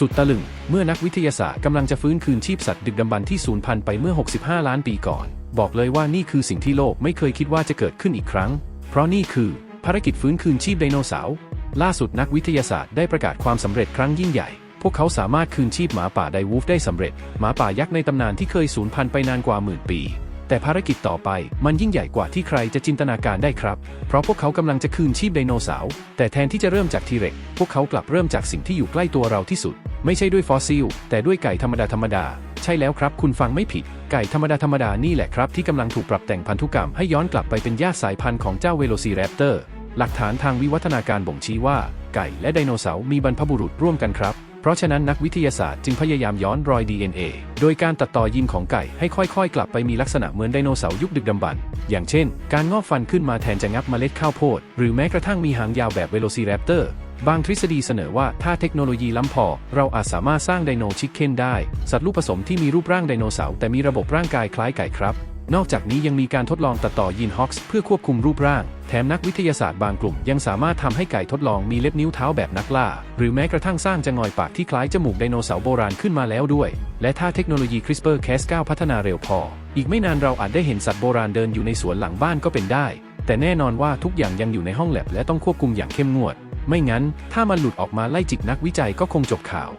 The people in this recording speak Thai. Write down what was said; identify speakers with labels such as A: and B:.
A: สุดตะลึง เมื่อนักวิทยาศาสตร์กำลังจะฟื้นคืนชีพสัตว์ดึกดำบรรพ์ที่สูญพันธุ์ไปเมื่อ 65 ล้านปีก่อน บอกเลยว่านี่คือสิ่งที่โลกไม่เคยคิดว่าจะเกิดขึ้นอีกครั้ง เพราะนี่คือภารกิจฟื้นคืนชีพไดโนเสาร์ล่าสุดนักวิทยาศาสตร์ได้ประกาศความสำเร็จครั้งยิ่งใหญ่ พวกเขาสามารถคืนชีพหมาป่าไดวูฟได้สำเร็จ หมาป่ายักษ์ในตำนานที่เคยสูญพันธุ์ไปนานกว่าหมื่นปี แต่ภารกิจต่อไปมันยิ่งใหญ่กว่าที่ใครจะจินตนาการได้ครับ เพราะพวกเขากำลังจะคืนชีพไดโนเสาร์ แต่แทนที่จะเริ่มจากทีเร็ก พวกเขากลับเริ่มจากสิ่งที่อยู่ใกล้ตัวเราที่สุด ไม่ใช่ด้วยฟอสซิล แต่ด้วยไก่ธรรมดาธรรมดา ใช่แล้วครับ คุณฟังไม่ผิด ไก่ธรรมดาธรรมดานี่แหละครับ ที่กำลังถูกปรับแต่งพันธุกรรมให้ย้อนกลับไปเป็นญาติสายพันธุ์ของเจ้าเวโรซีแรปเตอร์ หลักฐานทางวิวัฒนาการบ่งชี้ว่า ไก่และไดโนเสาร์มีบรรพบุรุษร่วมกันครับ เพราะฉะนั้นนักวิทยาศาสตร์จึงพยายามย้อนรอย DNA โดยการตัดต่อยีนของไก่ให้ค่อยๆ กลับไปมีลักษณะเหมือนไดโนเสาร์ยุคดึกดำบรรพ์อย่างเช่น การงอกฟันขึ้นมาแทนจะงับเมล็ดข้าวโพด หรือแม้กระทั่งมีหางยาวแบบเวโรซีแรปเตอร์ บางทฤษฎีเสนอว่าถ้าเทคโนโลยีล้ำพอ เราอาจสามารถสร้างไดโนชิคเกนได้ สัตว์ลูกผสมที่มีรูปร่างไดโนเสาร์แต่มีระบบร่างกายคล้ายไก่ครับ นอกจากนี้ยังมีการทดลองตัดต่อยีนฮอกส์เพื่อควบคุมรูปร่าง แถมนักวิทยาศาสตร์บางกลุ่ม ยังสามารถทำให้ไก่ทดลองมีเล็บนิ้วเท้าแบบนักล่า หรือแม้กระทั่งสร้างจะงอยปากที่คล้ายจมูกไดโนเสาร์โบราณขึ้นมาแล้วด้วย และถ้าเทคโนโลยี CRISPR-Cas9 พัฒนาเร็วพอ อีกไม่นานเราอาจได้เห็นสัตว์โบราณเดินอยู่ในสวนหลังบ้านก็เป็นได้ แต่แน่นอนว่าทุกอย่างยังอยู่ในห้องแลบและต้องควบคุมอย่างเข้มงวด ไม่งั้น ถ้ามันหลุดออกมาไล่จิกนักวิจัยก็คงจบข่าว